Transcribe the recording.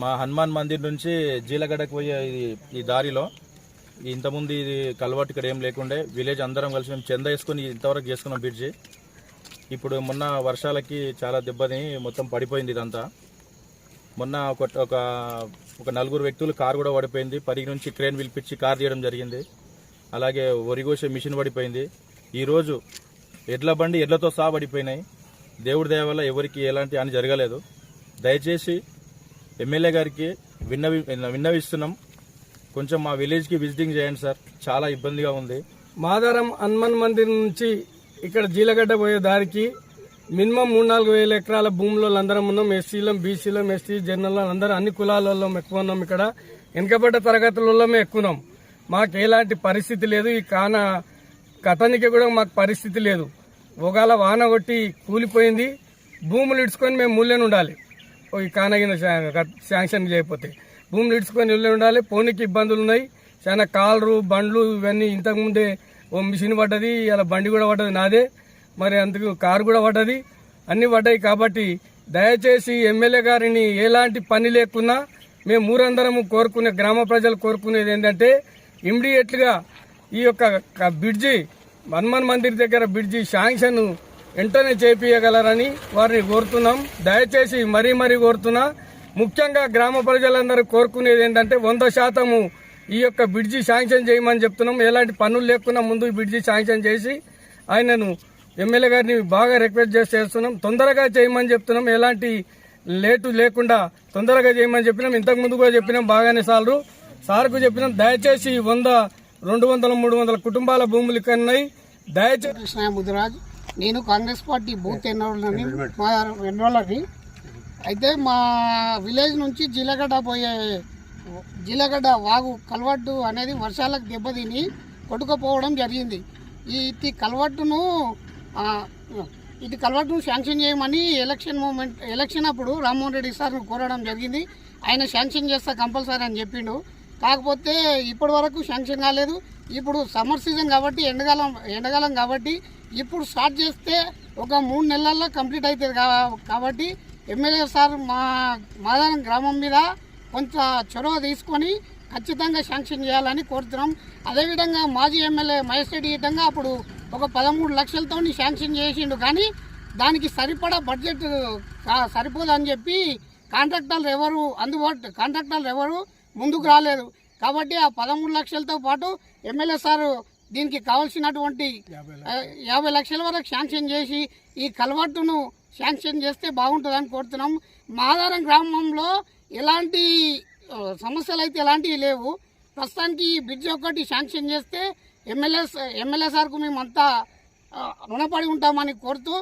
మా హనుమాన్ మందిర్ నుంచి జీలగడకు పోయే ఇది ఈ దారిలో ఇంతకుముందు ఇది కలవాటు ఇక్కడ ఏం లేకుండే విలేజ్ అందరం కలిసి మేము చెంద వేసుకుని ఇంతవరకు చేసుకున్నాం బ్రిడ్జి. ఇప్పుడు మొన్న వర్షాలకి చాలా దెబ్బతిని మొత్తం పడిపోయింది ఇదంతా. మొన్న ఒక ఒక ఒక నలుగురు వ్యక్తులు కారు కూడా పడిపోయింది. పరిగి నుంచి క్రేన్ పిలిపించి కార్ తీయడం జరిగింది. అలాగే ఒరిగోసే మిషన్ పడిపోయింది. ఈరోజు ఎడ్ల బండి ఎడ్లతో సహా పడిపోయినాయి. దేవుడి దయ వల్ల ఎవరికి ఎలాంటి అని జరగలేదు. దయచేసి ఎమ్మెల్యే గారికి విన్నవి విన్నవిస్తున్నాం. కొంచెం మా విలేజ్కి విజిటింగ్ చేయండి సార్. చాలా ఇబ్బందిగా ఉంది. మాదారం హనుమాన్ మందిర్ నుంచి ఇక్కడ జీలగడ్డ పోయే దారికి మినిమం మూడు నాలుగు వేల ఎకరాల భూములలో అందరం ఉన్నాం. ఎస్సీలం బీసీలం ఎస్టీ జనరల్ అందరం అన్ని కులాలలో ఎక్కువ ఉన్నాం ఇక్కడ. వెనుకబడ్డ తరగతులలో ఎక్కున్నాం మాకు ఎలాంటి పరిస్థితి లేదు. ఈ కాన కథనికి కూడా మాకు పరిస్థితి లేదు. ఒకవేళ వాన కొట్టి కూలిపోయింది భూములు ఇడ్చుకొని మేము మూల్యం ఉండాలి. ఈ కానగిన శాంక్షన్ చేయకపోతే. భూములు ఇడ్చుకొని వెళ్ళి ఉండాలి పోనీకి ఇబ్బందులు ఉన్నాయి. చాలా కాళ్ళు బండ్లు ఇవన్నీ ఇంతకుముందే ఓ మిషన్ పడ్డది ఇలా బండి కూడా పడ్డది నాదే. మరి అందుకు కారు కూడా పడ్డది. అన్నీ పడ్డాయి కాబట్టి దయచేసి ఎమ్మెల్యే గారిని ఎలాంటి పని లేకున్నా మేము ఊరందరము కోరుకునే గ్రామ ప్రజలు కోరుకునేది ఏంటంటే ఇమ్మీడియట్గా ఈ యొక్క బ్రిడ్జి హనుమాన్ మందిర్ దగ్గర బ్రిడ్జి శాంక్షన్ వెంటనే చేపియగలరని వారిని కోరుతున్నాం. దయచేసి మరీ మరీ కోరుతున్నా ముఖ్యంగా గ్రామ ప్రజలందరూ కోరుకునేది ఏంటంటే వంద శాతము ఈ యొక్క బ్రిడ్జి శాంక్షన్ చేయమని చెప్తున్నాం. ఎలాంటి పనులు లేకుండా ముందు బ్రిడ్జి శాంక్షన్ చేసి ఆయనను ఎమ్మెల్యే గారిని బాగా రిక్వెస్ట్ చేసి చేస్తున్నాం. తొందరగా చేయమని చెప్తున్నాం. ఎలాంటి లేటు లేకుండా తొందరగా చేయమని చెప్పినాం. ఇంతకు ముందు కూడా చెప్పినాం బాగానే సార్లు సార్కు చెప్పినాం దయచేసి వంద రెండు వందల మూడు వందల కుటుంబాల భూములు కన్నాయి దయచేసి ముదిరాజ్. నేను కాంగ్రెస్ పార్టీ బూత్ ఎన్రోలని మా ఎన్రోలకి అయితే మా విలేజ్ నుంచి జీలగడ్డ పోయే జీలగడ్డ వాగు కలవట్టు అనేది వర్షాలకు దెబ్బతిని కొట్టుకుపోవడం జరిగింది. ఈ ఇది కలవట్టును ఇది కలవట్టును శాంక్షన్ చేయమని ఎలక్షన్ మూమెంట్ ఎలక్షన్ అప్పుడు రామ్మోహన్ రెడ్డి సార్ను కోరడం జరిగింది. ఆయన శాంక్షన్ చేస్తా కంపల్సరీ అని చెప్పిండు. కాకపోతే ఇప్పటి వరకు శాంక్షన్ కాలేదు. ఇప్పుడు సమ్మర్ సీజన్ కాబట్టి ఎండకాలం ఎండకాలం కాబట్టి ఇప్పుడు స్టార్ట్ చేస్తే ఒక మూడు నెలల్లో కంప్లీట్ అవుతుంది కా- కాబట్టి ఎమ్మెల్యే సార్ మా మాదారం గ్రామం మీద కొంత చొరవ తీసుకొని ఖచ్చితంగా శాంక్షన్ చేయాలని కోరుతున్నాం. అదేవిధంగా మాజీ ఎమ్మెల్యే మహేష్ రెడ్డి విధంగా అప్పుడు ఒక పదమూడు లక్షలతో శాంక్షన్ చేసిండు కానీ దానికి సరిపడా బడ్జెట్ సరిపోదని చెప్పి కాంట్రాక్టర్లు ఎవరు అందుబాటు కాంట్రాక్టర్లు ఎవరు ముందుకు రాలేదు. కాబట్టి ఆ పదమూడు లక్షలతో పాటు ఎమ్మెల్యే సార్ దీనికి కావాల్సినటువంటి యాభై లక్షల. వరకు శాంక్షన్ చేసి ఈ కలవట్టును శాంక్షన్ చేస్తే బాగుంటుందని కోరుతున్నాం. మాదారం గ్రామంలో ఎలాంటి సమస్యలు అయితే ఎలాంటివి లేవు. ప్రస్తుతానికి ఈ బ్రిడ్జ్ ఒకటి శాంక్షన్ చేస్తే ఎమ్మెల్యే ఎమ్మెల్యే సార్కు మేమంతా రుణపడి ఉంటామని కోరుతూ